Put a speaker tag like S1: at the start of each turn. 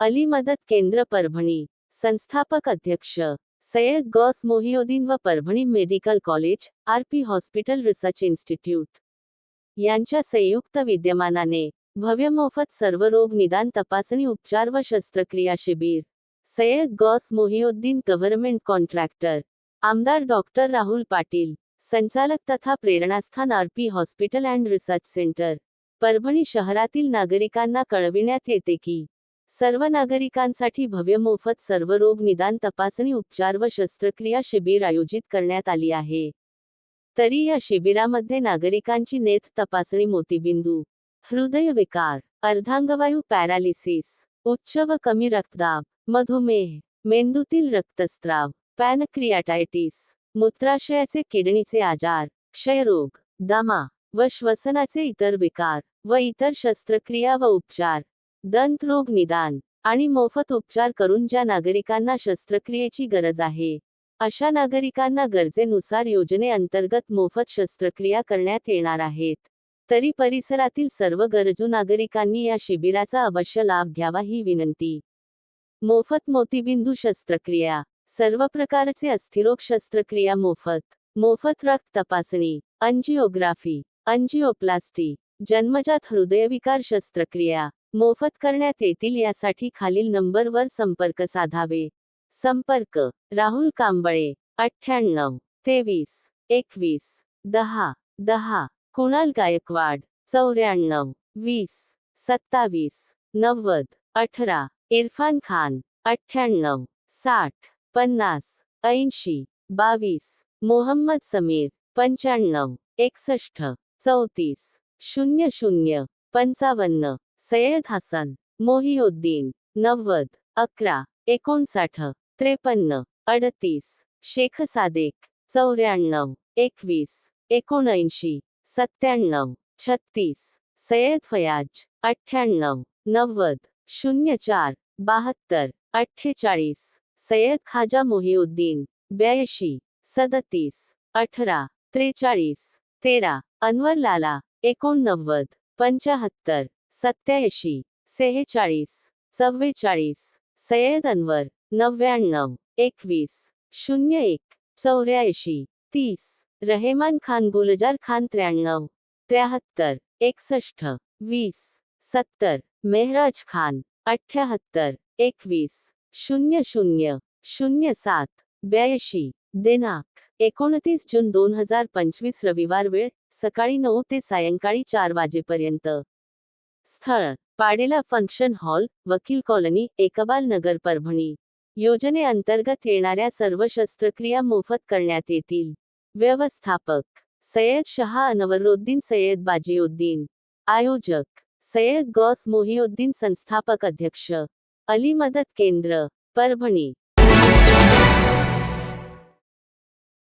S1: अली मदत केंद्र परभणी. संस्थापक अध्यक्ष. सय्यद गौस मोहिउद्दीन व Parbhani medical college RP hospital research institute. यांच्या संयुक्त विद्यमानाने भव्य मोफत सर्व रोग निदान तपासणी उपचार व शस्त्रक्रिया शिबिर. Sayyad Gaus Mohiuddin government contractor. आमदार डॉक्टर राहुल पाटील. संचालक तथा प्रेरणास्थान RP hospital and research centre. Parbhani शहरातील नागरिकांना कळविण्यात येते की सर्व नागरिकांसाठी भव्य मोफत सर्व रोग निदान तपासणी उपचार व शस्त्रक्रिया शिबिर आयोजित करण्यात आली आहे. तरी या शिबिरामध्ये नागरिकांची नेत्र तपासणी मोतीबिंदू हृदयविकार अर्धांगवायू पॅरालिसिस, उच्च व कमी रक्तदाब, मधुमेह, मेंदूतील रक्तस्त्राव पॅनक्रियाटायटिस, मूत्राशयाचे किडनीचे आजार, क्षयरोग, दमा व श्वसनाचे इतर विकार व इतर शस्त्रक्रिया व उपचार दंतरोग निदान आणि मोफत उपचार करून ज्या नागरिकांना शस्त्रक्रियेची गरज आहे अशा नागरिकांना गरजेनुसार योजनेअंतर्गत मोफत शस्त्रक्रिया करण्यात येणार आहेत. तरी परिसरातील सर्व गरजू नागरिकांनी या शिबिराचा अवश्य लाभ घ्यावा ही विनंती. मोफत मोतीबिंदू शस्त्रक्रिया सर्व प्रकारचे अस्थिरोग शस्त्रक्रिया मोफत मोफत रक्त तपासणी अंजिओग्राफी अंजिओप्लास्टी जन्मजात हृदयविकार शस्त्रक्रिया मोफत करण्यात येतील यासाठी खालील नंबरवर संपर्क साधावे. संपर्क राहुल कांबळे अठ्ठ्याण्णव तेवीस एकवीस दहा दहा कुणाल गायकवाड चौऱ्याण्णव वीस सत्तावीस नव्वद अठरा इरफान खान अठ्ठ्याण्णव साठ पन्नास ऐंशी बावीस मोहम्मद समीर पंच्याण्णव एकसष्ट चौतीस शून्य शून्य पंचावन्न. सय्यद हसन मोहिउद्दीन नव्वद अकरा एकोणसाठ त्रेपन्न अडतीस शेख सादेक चौऱ्याण्णव एकवीस एकोणऐंशी सत्त्याण्णव छत्तीस सय्यद फयाज अठ्ठ्याण्णव नव्वद शून्य चार बहात्तर अठ्ठेचाळीस सय्यद खाजा मोहिउद्दीन ब्याऐंशी सदतीस अठरा त्रेचाळीस तेरा अनवर लाला एकोणनव्वद पंचाहत्तर सत्याऐंशी सेहेचाळीस चव्वेचाळीस सय्यद अनवर नव्याण्णव एकवीस शून्य एक चौऱ्याऐंशी तीस रहेमान खान गुलजार खान त्र्याण्णव त्र्याहत्तर एकसष्ट वीस सत्तर मेहराज खान अठ्ठ्याहत्तर एकवीस शून्य शून्य शून्य सात ब्याऐंशी दिनांक एकोणतीस जून दोन हजार पंचवीस रविवार वेळ सकाळी नऊ ते सायंकाळी चार वाजेपर्यंत. स्थळ पाडेला फंक्शन हॉल वकील कॉलनी एकबाल नगर परभणी. योजनेअंतर्गत येणाऱ्या सर्व शस्त्रक्रिया मोफत करण्यात येतील. व्यवस्थापक सय्यद शहा अनवरुद्दीन सय्यद बाजीउद्दीन. आयोजक सय्यद गौस मोहिउद्दीन संस्थापक अध्यक्ष. अली मदत केंद्र परभणी.